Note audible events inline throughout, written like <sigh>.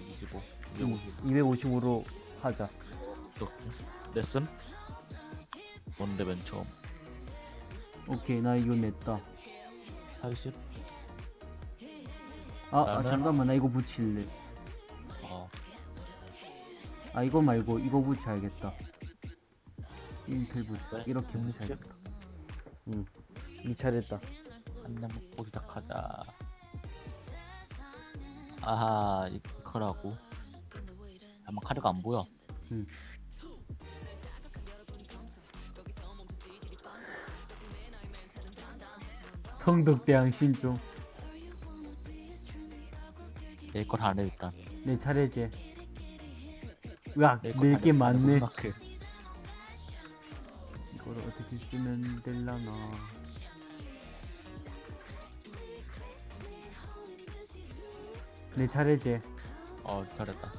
225, 응, 250 255로 하자. 이렇게. 레슨? 뭔데 맨 처음? 오케이, 나 이거 냈다. 80? 아, 아 나는- 잠깐만, 나 이거 붙일래. 어, 아, 이거 말고 이거 붙여야겠다. 인텔 붙여. 그래? 이렇게 음, 붙여야겠다. 응, 이 차례다. 한잔 먹고 시작하자. 아하, 이 거라고. 아마 카드가 안 보여. 응. 성덕대왕 신종. 내걸 안해 일단. 내 차례지. 으악, 낼게 많네. 생각해. 이걸 어떻게 쓰면 될라나. 내 차례지. 어, 잘했다.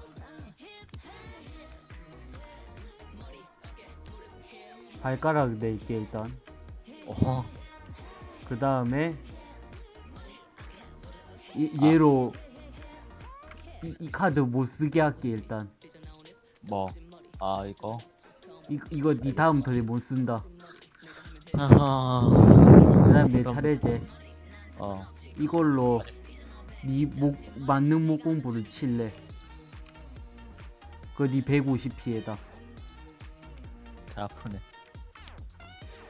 발가락 낼게 일단. 어, 그 다음에 아. 얘로 이, 이 카드 못 쓰게 할게 일단. 뭐, 아 이거. 이, 이거 니 다음 턴에 못 쓴다. 그 다음 내 그럼- 차례지. 어, 이걸로 니 목, 만능 목 공부를 칠래. 그니 150피해다. 배 아프네.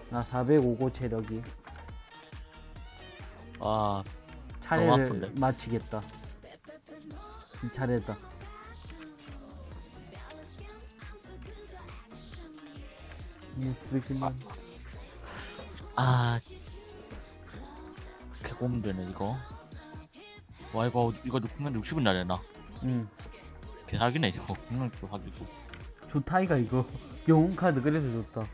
나 405고 체력이. 아, 차례를 아픈데? 마치겠다. 이 차례다. 못 쓰기만. 아, 개고문되네 이거. 와 이거 이거 국면 60은 날려나. 응. 개사기네 이거. 국면도 사기고. 좋다 이가 이거. 영웅 카드 그래서 좋다.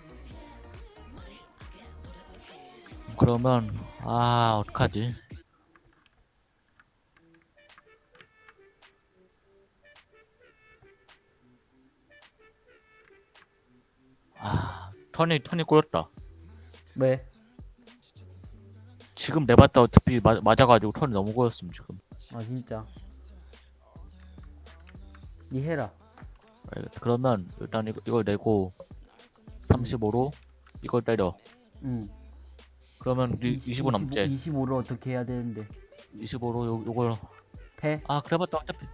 그러면 아 어떡하지? 아 턴이 턴이 꼬였다. 왜? 지금 내봤다 어차피 맞, 맞아가지고 턴이 너무 꼬였음 지금. 아 진짜. 니 해라. 알겠다. 그러면 일단 이거, 이걸 내고 35로 이걸 때려. 응. 그러면 우리 25 남지. 25로 어떻게 해야 되는데? 25로 요, 요걸 패? 아 그래봤자 어차피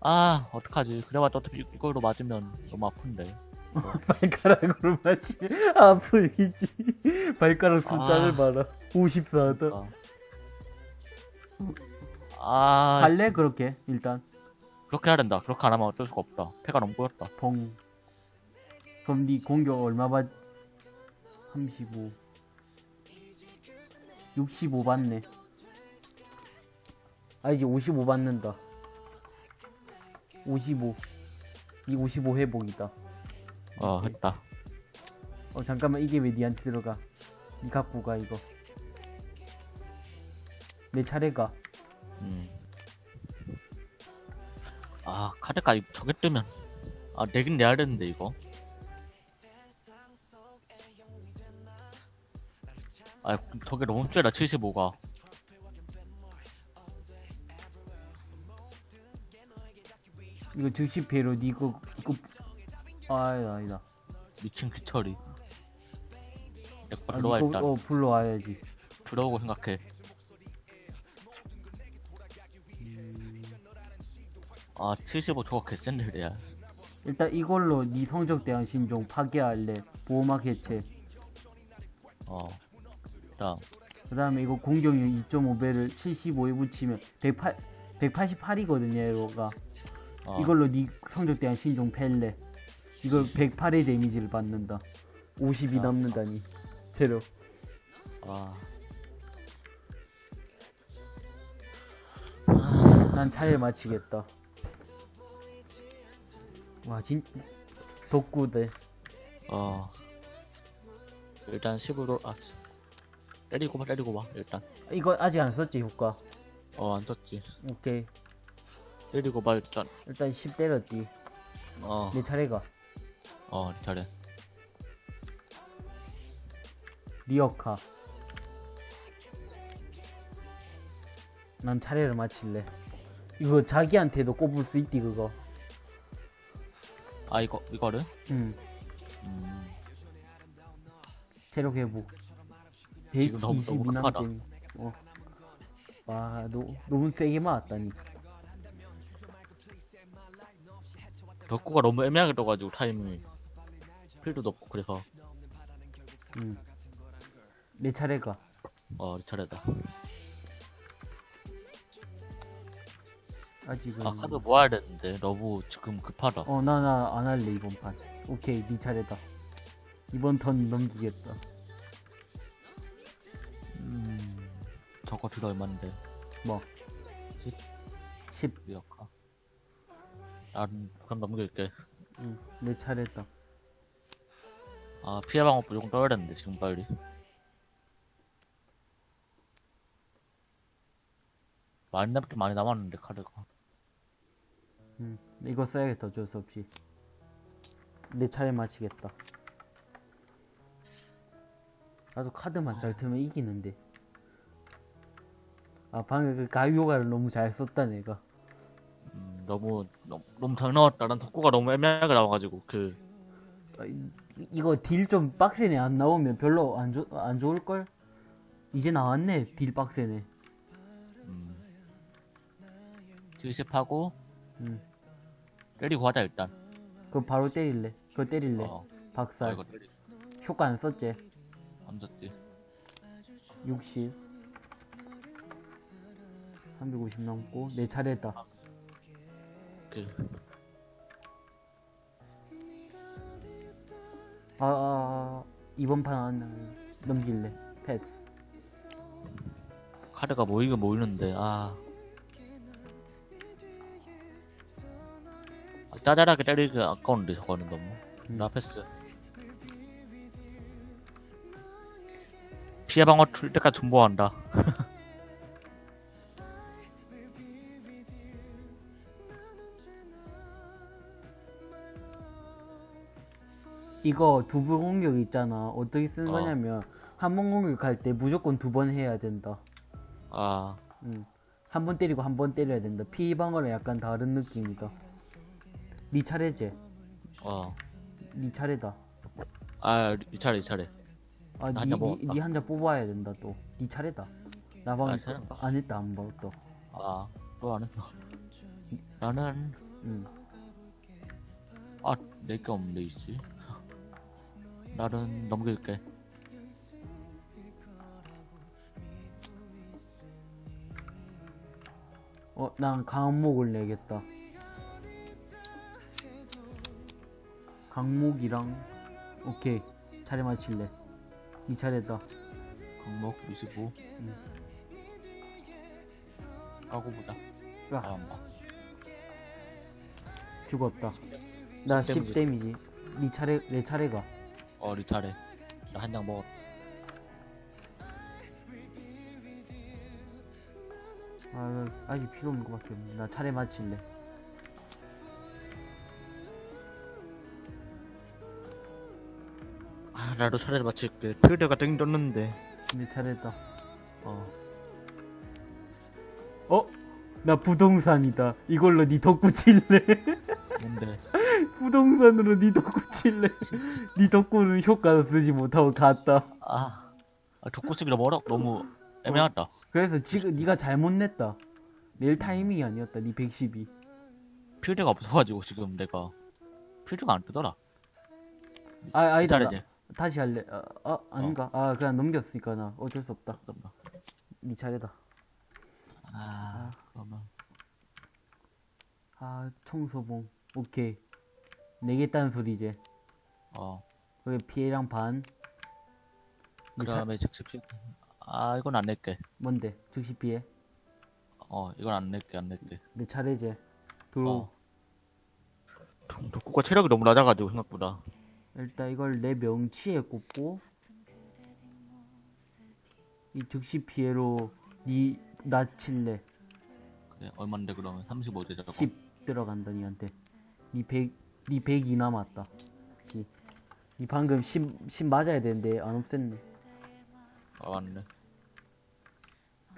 아 어떡하지? 그래봤자 어차피 이걸로 맞으면 너무 아픈데. <laughs> 발가락으로 맞지 아프겠지. 발가락 숫자를 아. 봐라. 54다. 아, 아 할래 그렇게 일단 그렇게 해야 된다. 그렇게 안 하면 어쩔 수가 없다. 패가 너무 꼬였다. 봉. 그럼 니 공격 얼마 받? 35. 65 받네. 아 이제 55 받는다. 55. 이 55 회복이다. 어 했다. 어 잠깐만 이게 왜 니한테 들어가? 니 갖고 가 이거. 내 차례가. 음. 아 카드가 이- 저게 뜨면 아 내긴 내야 되는데 이거. 아 저게 너무 째다 75가. 이거 즉시 패로 니 이거 이거 아 아니다. 미친 귀철이. 내 아, 불러와 이거, 일단. 어 불러와야지. 들어오고 생각해. 아, 75 저거 개센들이야. 일단 이걸로 니 성적 대항 신종 파괴할래. 보호막 해체. 어. 다음. 그 다음에 이거 공격력 2.5배를 75에 붙이면 108, 188이거든요, 이거가. 어. 이걸로 니 성적 대항 신종 펠레. 이걸 108의 데미지를 받는다. 50이 아. 남는다니. 체력. 아. 난 차례 마치겠다. 와, 진, 덕구대. 어. 일단 10으로, 아. 때리고 봐, 때리고 봐, 일단. 이거 아직 안 썼지, 효과. 어, 안 썼지. 오케이. 때리고 봐, 일단. 일단 10 때렸지. 어, 내 차례가. 어, 잘해. 리어카. 난 차례를 마칠래. 이거 자기한테도 꼽을 수 있디 그거 아 이거 이거를? 응. 음, 체력 회복 지금 너무- 너무 122 급하다. 어. 와 너, 너무 세게 맞았다니. 벽구가 너무 애매하게 떠가지고 타이밍이 필드도 없고 그래서. 응. 내 차례가. 어 차례다 아직은 아 카드 모아야 되는데? 너무 지금 급하다. 어 나 나 안 할래 이번 판. 오케이 네 차례다. 이번 턴 넘기겠다 음 저거 딜 얼만데? 뭐? 십? 10. 미역카 난 그럼 넘길게. 응, 내 차례다. 아 피해 방어법 조금 떠야 되는데 지금 빨리. 많이 남긴 많이 남았는데 카드가 응, 이거 써야겠다. 어쩔 수 없이. 내 차례 마치겠다. 나도 카드만 잘 틀면 이기는데. 아 방금 그 가위오가를 너무 잘 썼다 내가. 음, 너무 너무, 너무 잘 나왔다. 난 덕구가 너무 애매하게 나와가지고 그. 아, 이- 이거 딜 좀 빡세네. 안 나오면 별로 안, 좋, 안 좋을걸? 이제 나왔네 딜 빡세네. 음, 질십하고 응. 때리고 하자 일단. 그거 바로 때릴래? 그거 때릴래? 어, 아, 박살. 이거 때리 효과 안 썼지? 얹었지. 60 350 남고. 내 차례다. 그 아, 아, 아. 이번 판안 넘길래. 패스. 카드가 모이긴 모이는데 아 짜잘하게 때리기 아까운데 저거는 너무. 음. 라페스. 피해 방어 틀 때까지 존버한다. <laughs> 이거 두 번 공격 있잖아. 어떻게 쓰는 어. 거냐면 한 번 공격할 때 무조건 두 번 해야 된다. 아. 응. 한번 때리고 한 번 때려야 된다. 피해 방어는 약간 다른 느낌이다 네 차례지 어. 네 차례다 아, 이 차례, 이 차례. 아, 나 니, 한잔 먹었다. 니, 한 잔 뽑아야 된다 또. 니 차례다. 나 방금 아, 차례인가? 안 했다 안 먹었다. 아, 또 안 했어. 나는, 응. 아, 내게 없네, 있지. 나는 넘길게. 어, 난 강목 을 내겠다. 강목이랑 오케이 차례 맞힐래. 니 차례다. 강목 25. 까고 보자. 야. 아, 안 봐. 죽었다. 나 10 10 데미지. 니 차례 내 차례가. 어, 리 차례. 나한 장 먹었. 아, 아직 필요 없는 거밖에 없네. 나 차례 맞힐래. 나도 차례를 마칠게. 필드가 땡겼는데. 내 차례다. 어. 어? 나 부동산이다. 이걸로 니 덕구 칠래. 뭔데? <laughs> 부동산으로 니 덕구 칠래. 니 덕구는 효과도 쓰지 못하고 갔다. 아, 아 족구 쓰기 너무 애매하다. 그래서 지금 니가 잘못 냈다. 내일 타이밍이 아니었다. 니 112. 필드가 없어가지고 지금 내가 필드가 안 뜨더라. 아, 아니다. 나- 차례지. 다시 할래. 아, 아 아닌가? 아, 그냥 넘겼으니까 나 어쩔 수 없다. 잠깐만. 니 차례다. 아, 그러면 아, 청소봉. 오케이. 내겠다는 소리지. 어. 그게 피해량 반. 니 차, 그다음에 즉시 필. 아, 이건 안 낼게. 뭔데? 즉시 피해. 어, 이건 안 낼게, 안 낼게. 내 차례지. 들어. 어. 덕구가 체력이 너무 낮아가지고 생각보다. 일단 이걸 내 명치에 꼽고 이 즉시 피해로 니 나칠래. 그래, 얼만데 그러면 35대 저거. 10 들어간다 니한테 니 100, 니 102 남았다 니, 니 방금 10, 10 맞아야 되는데 안 없앴네 아, 맞네.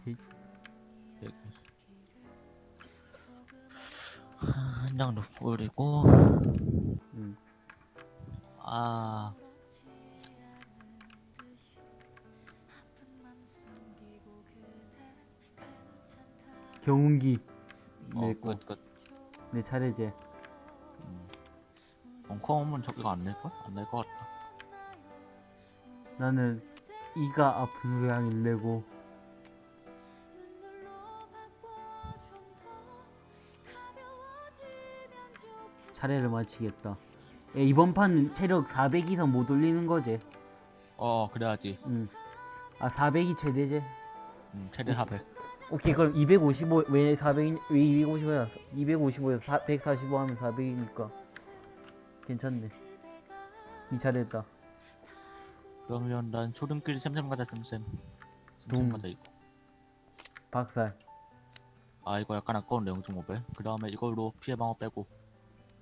100. 백. 그냥 노골이고 음. 아. 경운기. 어, 냈고 끝, 끝. 내 차례제. 벙커 오면 저기가 안 낼걸? 안 낼 것 같다. 나는 이가 아픈 고양이를 내고. 차례를 마치겠다. 야, 이번 판은 체력 400 이상 못 올리는 거지. 어 그래야지 응. 아 400이 최대제. 음, 최대 400 오케이 그럼 255왜 400? 왜 255야? 255에서 145 하면 400이니까 괜찮네. 이 차례다. 그러면 난 초등끼리 쌤쌤 가자 쌤쌤 동. 쌤쌤 가자 이거 박살. 아 이거 약간 아까운데 0.5배 그 다음에 이걸로 피해 방어 빼고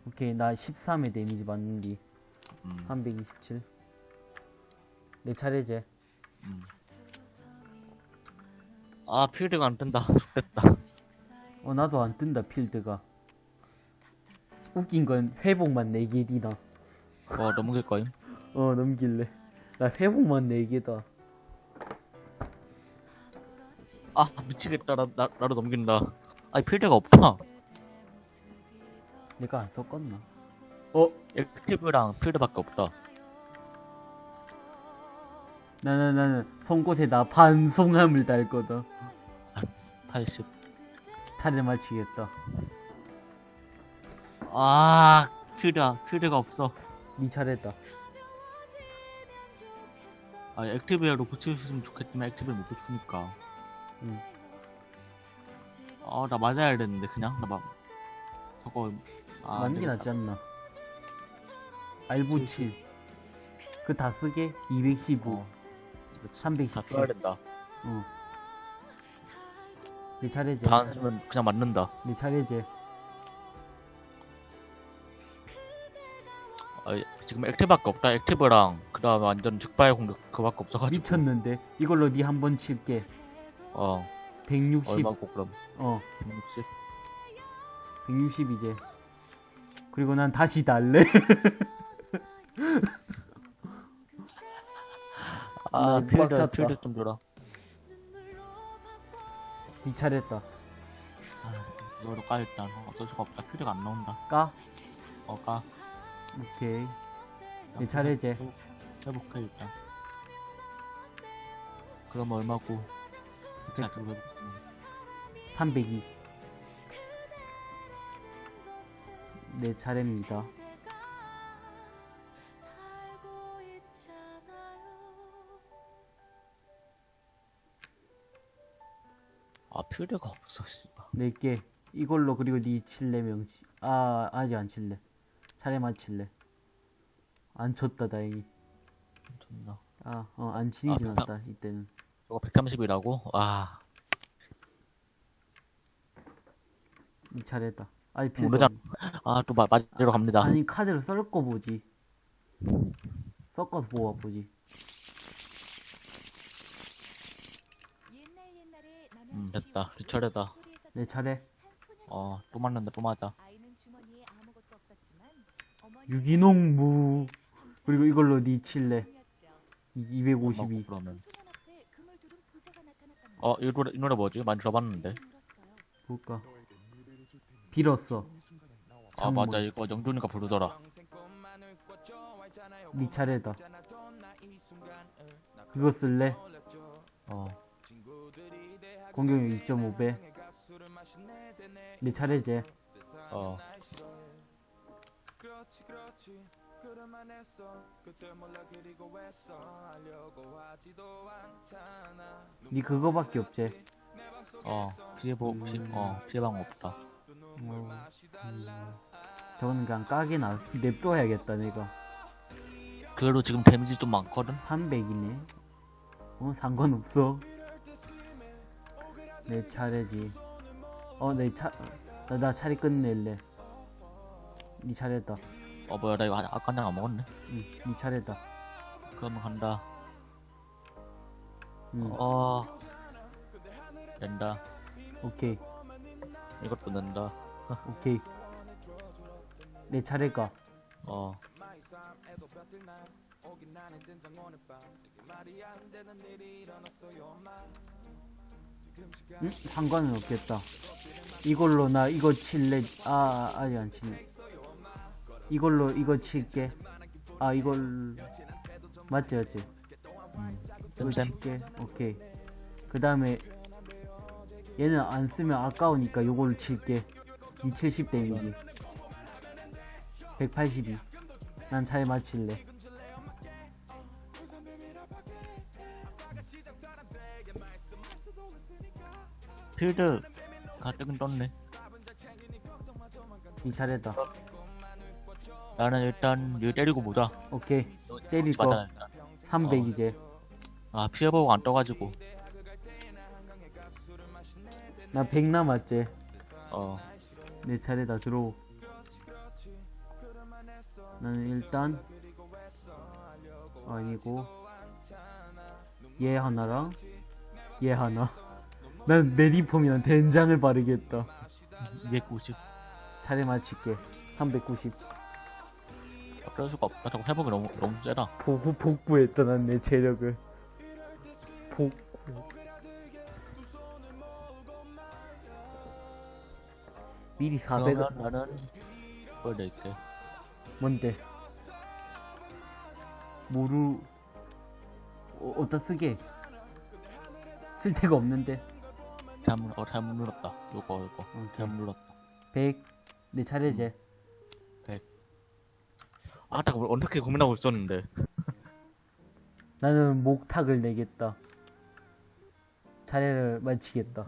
오케이 나 13의 데미지 받는디. 음, 327. 내 차례제. 음. 아 필드가 안 뜬다 <laughs> 좋겠다 어 나도 안 뜬다 필드가. 웃긴 건 회복만 4개 디나. 어 넘길 거임 어 넘길래. 나 회복만 4개다. 아 미치겠다 나, 나, 나도 넘긴다 아니 필드가 없다 내가 안 썼겠나? 어 액티브랑 필드밖에 없다 나는 나는 송곳에 나 반송함을 달 거다. 80 차례 마치겠다. 아 필드야 필드가 없어 네 차례다. 아 액티브로 있으면 좋겠지만 액티브를 못 붙이니까 응. 아 나 맞아야 되는데 그냥 나 막 저거 아, 맞는 게안 낫지 않나? 알부치. 그다 쓰게? 215. 어. 다 317. 써야 된다 어. 내 차례제. 다안 쓰면 그냥 맞는다 내 차례제. 아, 지금 액티브밖에 없다 액티브랑 그 다음에 완전 즉발 공격 그밖에 없어가지고 미쳤는데. 이걸로 니 한 번 칠게. 어 160. 얼마고 그럼 어. 160 160 이제. 그리고 난 다시 달래. <laughs> 아나 필드. 필드 좀 줘라 니 차례다. 아, 이거로 까 일단 어쩔 수가 없다 필드가 안 나온다 까? 어 까 오케이. 내 차례제. 회복해 일단 그럼 얼마고 자 지금 회복. 302. 내 차례입니다. 아 필드가 없어 씨발 4개. 이걸로 그리고 니 칠래 명치. 아, 아직 안 칠래. 차례만 칠래. 안 쳤다, 다행히. 존나 아, 어, 안 치진 아, 않았다, 이때는. 이거 130이라고? 아 이 차례다. 아니, 필드. 모르잖아 아또 맞으러 갑니다 아니, 카드를 썰거 보지. 섞어서 뽑아보지. 음 됐다 리철이다 내 차례. 어 또 맞는다 또 맞아 유기농무. 그리고 이걸로 니 칠래. 이- 252. 그러면 어 이 노래 이 노래 뭐지? 많이 들어봤는데 볼까? 빌었어. 아. 맞아 이거 영준이가 부르더라 니 차례다. 그거 쓸래? 어 공격력 2.5배. 내 차례제. 어. 니 그거밖에 없지. 어 피해 보 피, 어 피해방 없다 어, 음, 저거는 그냥 까게 나. 냅둬야겠다, 내가. 그래도 지금 데미지 좀 많거든 300이네. 어, 상관없어. 내 차례지. 어, 내 차, 나, 나 차례 끝낼래. 니 차례다. 어 뭐야 나 이거 아까 한장안 먹었네 응, 니 차례다. 그러면 간다 응, 어 낸다 오케이, 이것도 낸다 오케이. 내 차례가. 어 응? 상관은 없겠다. 이걸로 나 이거 칠래. 아, 아직 안 칠래. 이걸로 이거 칠게. 아, 이걸. 맞지, 맞지? 이거 쌤쌤 칠게. 오케이. 그 다음에 얘는 안 쓰면 아까우니까 요걸로 칠게. 270 데미지. 182. 난 잘 맞힐래. 필드 가뜩은 떴네 이 차례다. 나는 일단 얘 때리고 보자 오케이. 거. 맞아 일단 300 이제. 아 피해보고 안 떠가지고 나 100 남았지. 어. 내 차례다 들어오. 나는 일단 아니고 얘 하나랑 얘 하나. 난 메리폼이랑 된장을 바르겠다. 290 차례 맞힐게. 390 어쩔 수가 없다 저거 회복이 너무 너무 세다. 보고 복구했다 난 내 체력을. 복구 미리 400원 그러면 나는 그걸 낼게 뭔데? 모루 어, 어디다 쓰게? 쓸 데가 없는데? 잘못 어 잘못 눌렀다. 요거 요거. 잘못 눌렀다. 100내 차례제 아 나 그걸 어떻게 고민하고 있었는데? 나는 목탁을 내겠다. 차례를 마치겠다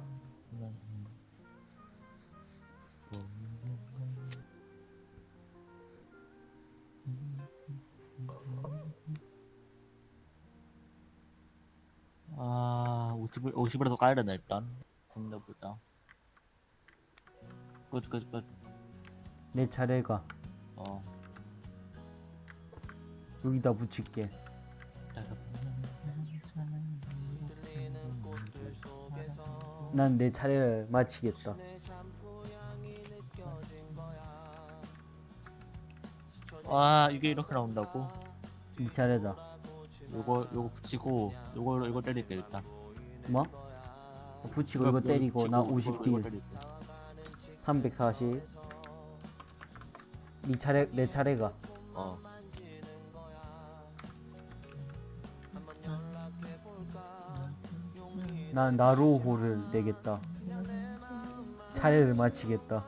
50을 50이라도 까야 되나 일단? 건너보자. 끝끝끝. 내 차례가. 어. 여기다 붙일게. 난내 차례를 마치겠다. 와 이게 이렇게 나온다고? 이 차례다. 요거 요거 붙이고 요걸로 이거 때릴게 일단 뭐? 붙이고 이거 때리고 나 붙이고 이거- 이거 50딜 때릴게. 340. 네 차례 내 차례가 어 난 나루호를 내겠다. 차례를 마치겠다.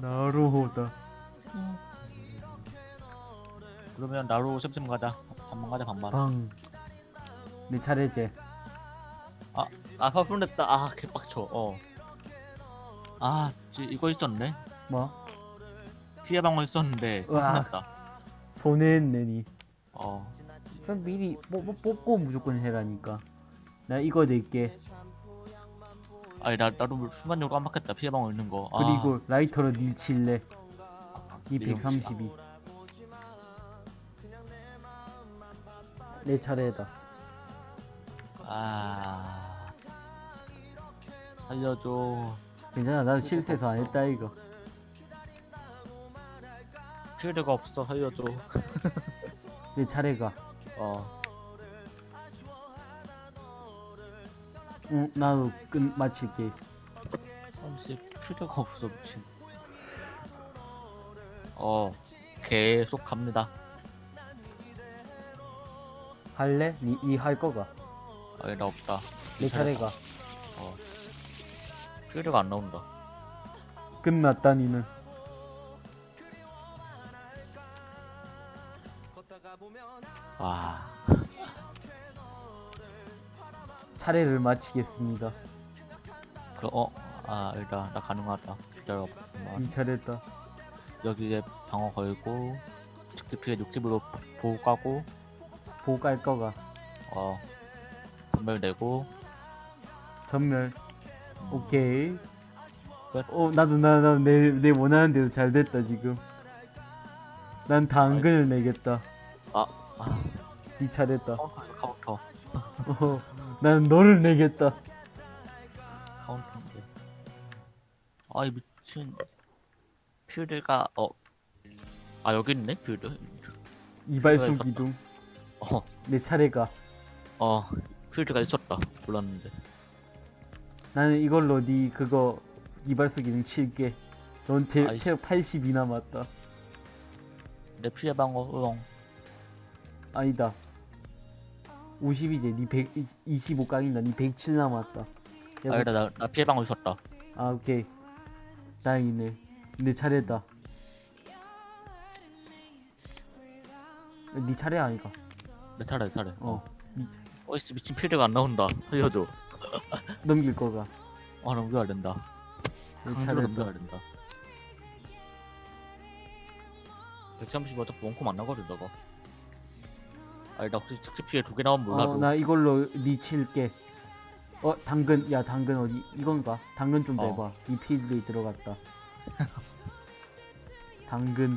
나루호다. 그러면 나로 쌤쌤 가자 반반 가자 반반 방. 내 차례제. 아 서순했다 아 개빡쳐 어아 이거 있었네 뭐? 피해 방어 있었는데 으아. 서순했다 손해했네니. 어 그럼 미리 뽑, 뽑- 뽑고 무조건 해라니까. 나 이거 낼게. 아니 나 나도 순간적으로 깜빡했다 피해 방어 있는 거 아, 그리고 라이터로 닐 칠래. 이 이거 132. 내 차례다. 아 살려줘 괜찮아. 난 실수해서 안 했다 이거. 필드가 없어 살려줘 <laughs> 내 차례가. 어 응, 나도 끝 마칠게. 아씨 필드가 없어 미친 어 계속 갑니다 할래? 니, 니할 거가. 아니 나 없다 내 차례가. 어 필드가 안 나온다 끝났다, 니는. 와 차례를 마치겠습니다. 그럼 어 아 일단 나 가능하다 기다려. 니 차례다. 여기에 방어 걸고 직접 피해 60으로 보호 까고 보고 깔 거가. 어 전멸 내고 전멸. 오케이. 끝. 어, 나도, 나, 나, 내, 내 원하는 대로 잘 됐다, 지금. 난 당근을 내겠다. 아, 아니 차례다. 카운터 카운터 <laughs> 어, 난 너를 내겠다. 카운터인데 아이 미친 필드가 어. 아 여기 있네 필드. 이발소 있었다. 기둥. 어. 내 차례가. 어. 필드가 있었다. 몰랐는데. 나는 이걸로 네 그거 이발소 기둥 칠게. 넌 제, 아이씨. 체력 80이 남았다. 내 피해 방어 으엉. 아니다. 50이제 니125 깡인다. 니107 남았다. 야, 아니다 나, 나 피해 방어 있었다. 아 오케이. 다행이네. 내 차례다. 네 차례 아니가? 내 차례 내 차례. 어. 니 어이씨 미친 필드가 안 나온다. 살려줘. <laughs> 넘길 거가. 아 넘겨야 된다. 내 강제로 차례다. 넘겨야 된다. 130 어차피 원콤 안 나거든 저거. 아니 나 혹시 즉시 피해 두개 나오면 몰라도. 어, 나 이걸로 니 칠게. 어, 당근, 야, 당근 어디, 이건가? 당근 좀 어. 내봐. 이 필드에 들어갔다. <laughs> 당근.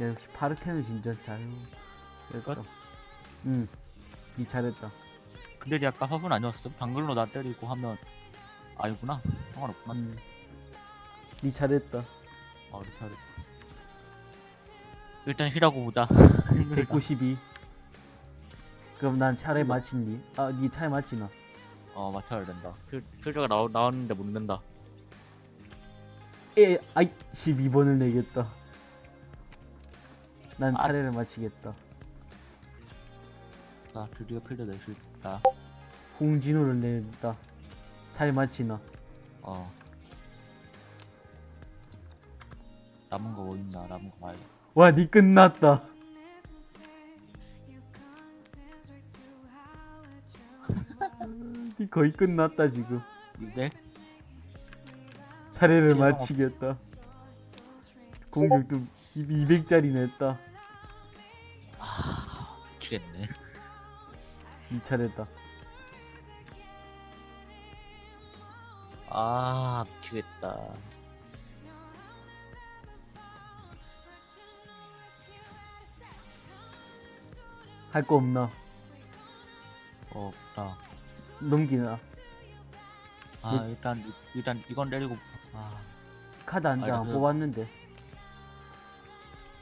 야, 역시 파르테는 진짜 잘. 됐다. 끝? 응. 니 잘했다. 근데 니 아까 화분 아니었음? 당근로 나 때리고 하면 아니구나. 상관없구나. 음. 니 잘했다. 아 우리 차례. 일단 힐하고 보자. <laughs> 192. 그럼 난 차례 마친니? 아, 니 차례 마치나? 어 맞춰야 된다. 필, 필드가 나오, 나왔는데 못 낸다. 에, 아이, 12번을 내겠다. 난 아. 차례를 마치겠다. 자 드디어 필드 낼 수 있다. 홍진호를 낸다. 차례 마치나? 어. 남은 거 뭐 있나? 남은 거 봐야겠어. 와, 니 끝났다. 니 거의 끝났다, 지금. 이게 차례를. 마치겠다. 공격도 200짜리 냈다. 미치겠네. 니 차례다. 아 미치겠다. 할 거 없나? 어, 없다. 넘기나? 아 일단 이- 일단 이건 내리고 아 카드 한장 아니, 그- 뽑았는데.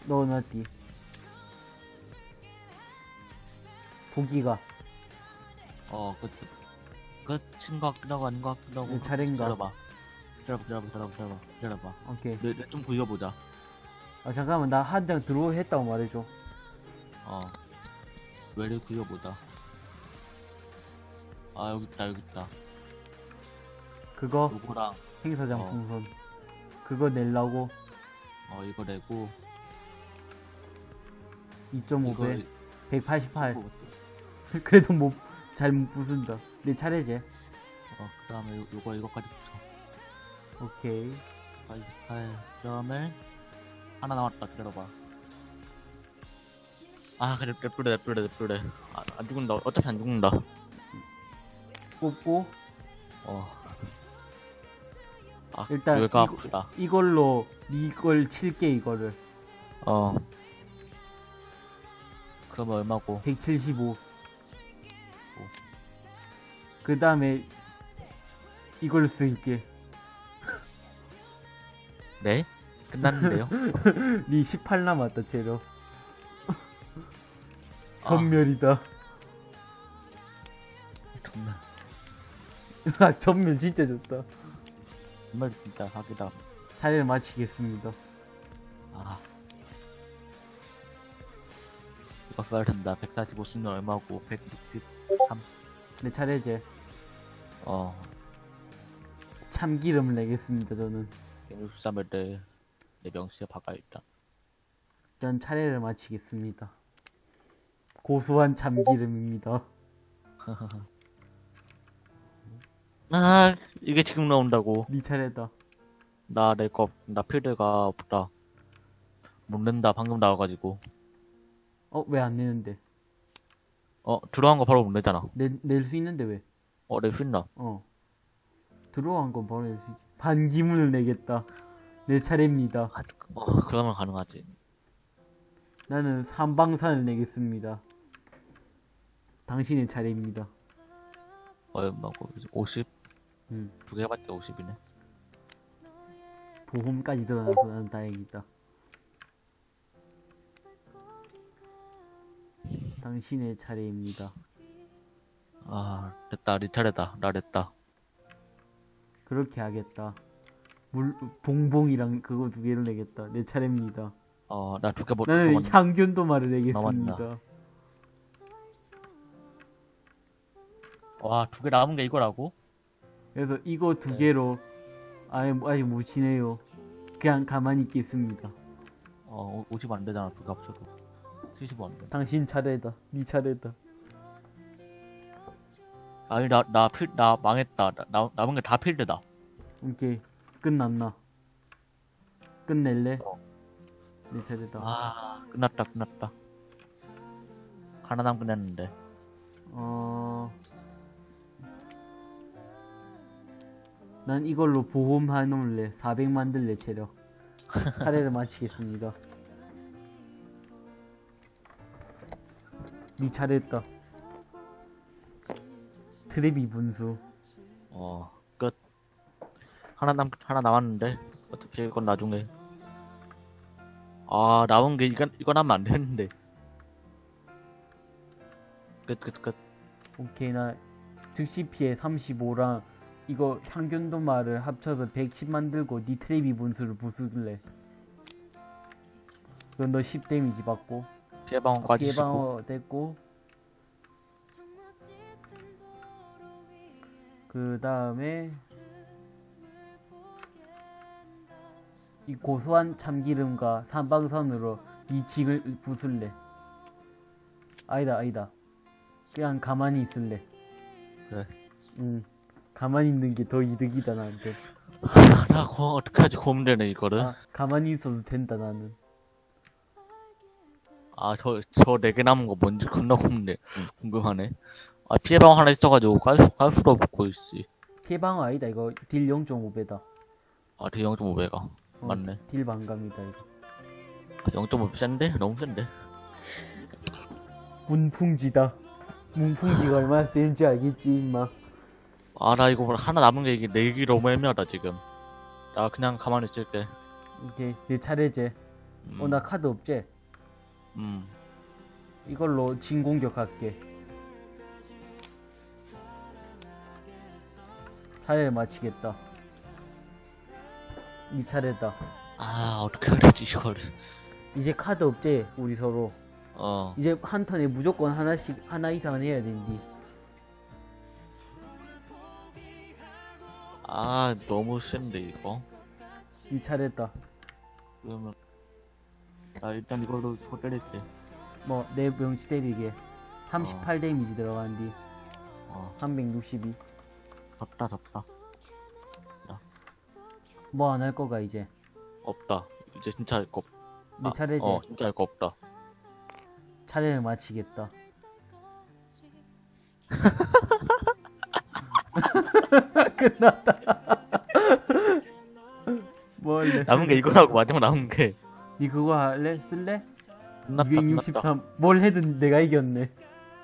넣어놨디. 보기가. 어, 그, 그, 끝인 것 같기도 하고 아닌 것 같기도 하고. 네, 차례인가? 기다려봐. 기다려봐, 기다려봐, 기다려봐, 기다려봐. 기다려봐. 오케이. 내, 내좀 굴려보자. 아, 잠깐만. 나 한 장 들어오 했다고 말해줘. 어. 외를 굴려보자. 아, 여기 있다, 여기 있다. 그거, 요거랑, 행사장 어. 풍선. 그거 낼라고. 어, 이거 내고. 2.5배. 이거 188. 이거 <laughs> 그래도 뭐, 잘 못 부순다. 내 차례지. 어, 그 다음에 요, 요거, 이거까지 붙여. 오케이. 28. 그 다음에, 하나 남았다, 기다려봐. 아, 그래, 냅두래, 냅두래, 냅두래. 아, 안 죽는다. 어차피 안 죽는다. 뽑고, 어. 아, 일단 여기가 이거- 아프다. 이걸로 이걸 칠게, 이거를. 어. 그러면 얼마고? 175. 그 다음에, 이걸 쓸게. 네? 끝났는데요? <laughs> 니18 남았다, 재료. 아, 전멸이다. 정말, 아, 전멸 진짜 좋다. 정말 진짜 사기다. 차례를 마치겠습니다. 아. 이거 써야 된다. 145 쓰면 얼마고? 163. 내 차례제. 어. 참기름을 내겠습니다, 저는. 163을 내, 내 명시에 박아 일단. 전 차례를 마치겠습니다. 고소한 참기름입니다. <laughs> 아, 이게 지금 나온다고. 니 차례다. 나, 내 거, 나 필드가 없다. 못 낸다. 방금 나와가지고. 어, 왜 안 내는데? 어, 들어간 거 바로 못 내잖아. 낼 수 있는데 왜? 어, 있나? 어. 들어간 건 바로 있지. 반기문을 내겠다. 내 차례입니다. 아, 어, 그러면 가능하지. 나는 삼방산을 내겠습니다. 당신의 차례입니다. 얼마고? 50? 음. 두개 해봤자 50이네. 보험까지 들어놔서 나는 다행이다. 당신의 차례입니다. 아 됐다 나 됐다 그렇게 하겠다. 물 봉봉이랑 그거 두 개를 내겠다. 내 차례입니다. 어나 두개못 나는 먹었네. 향균도마를 내겠습니다. 남았나? 와두 개 남은 게 이거라고? 그래서 이거 두 개로 아예 아직 못 지내요. 그냥 가만히 있겠습니다. 어 50안 되잖아 두 개 합쳐도 75안 돼. 당신 차례다. 네 차례다. 아니 나 나 필 나 망했다 나, 나 남은 게 다 필드다 오케이 끝났나? 끝낼래? 어. 내 차례다. 아 끝났다 끝났다 하나 남긴 했는데 어. 난 이걸로 보험 해놓을래. 400 만들래 체력. <laughs> 차례를 마치겠습니다. 네 차례다. 트랩이 분수. 어 끝. 하나 남 하나 남았는데 어차피 이건 나중에. 아 남은 게 이건 이건 하면 안 되는데. 끝 끝 끝. 오케이 나 즉시 피해 35랑 이거 향균도마를 합쳐서 110 만들고 니 트랩이 분수를 부술래. 그건 너10 데미지 받고. 피해방어 까지 쓰고. 피해방어 됐고 그 다음에 이 고소한 참기름과 삼방선으로 이 징을 부술래. 아니다 아니다. 그냥 가만히 있을래. 그래 응. 가만히 있는 게 더 이득이다 나한테. 나 고, 어떡하지 고민되네 이거를. 아, 가만히 있어도 된다 나는. 아 저 저 네 개 남은 거 뭔지 겁나 궁금해 궁금하네 아 피해방어 하나 있어가지고 깔수 깔수로 붙고 있지 피해방어 아니다 이거 딜 0.5배다 아 대형 0.5배가 맞네 딜 반감이다 이거 아, 0.5배 센데 너무 센데 문풍지다. 문풍지가 얼마나 센지 알겠지, 임마. 아나 이거 하나 남은 게 이게 내기 너무 애매하다 지금 나 그냥 가만히 있을게 오케이, 내 차례제. 음, 어, 나 카드 없지? 음. 이걸로 진공격 할게. 차례를 마치겠다. 이 차례다. 아 어떻게 그랬지 이거를 이제 카드 없지, 우리 서로. 어 이제 한 턴에 무조건 하나씩, 하나 이상은 해야 된디. 아 너무 센데 이거 이 차례다. 그러면 나 일단 이걸로 저 때릴게 뭐, 내 병치 때리게. 38 데미지 들어간 뒤. 어 362. 덥다 덥다 뭐 안 할 거가, 이제. 없다 이제 진짜 할거 내 차례제. 어 진짜 할 거 없다 차례를 마치겠다. <laughs> 끝났다. <laughs> 뭐 할래? 남은 게 이거라고 마지막 남은 게 니 그거 할래? 쓸래? 끝났다 끝났다 263. 뭘 해든 내가 이겼네.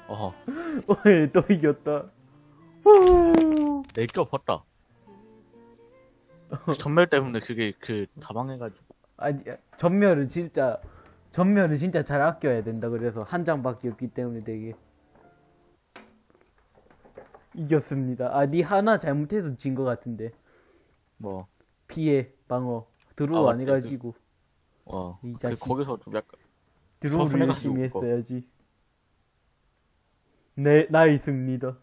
어허 <laughs> 어이, 또 이겼다. 후. 내게 없었다 <laughs> 전멸 때문에 그게 그 다방해가지고 아니, 전멸은 진짜, 전멸은 진짜 잘 아껴야 된다. 그래서 한 장밖에 없기 때문에 되게. 이겼습니다. 아, 니 하나 잘못해서 진 것 같은데. 뭐 피해, 방어. 드로우 아, 안. 해가지고. 어, 이 그 자식. 거기서 좀 약간 드로우를 열심히 그거. 했어야지. 네, 나의 승리다.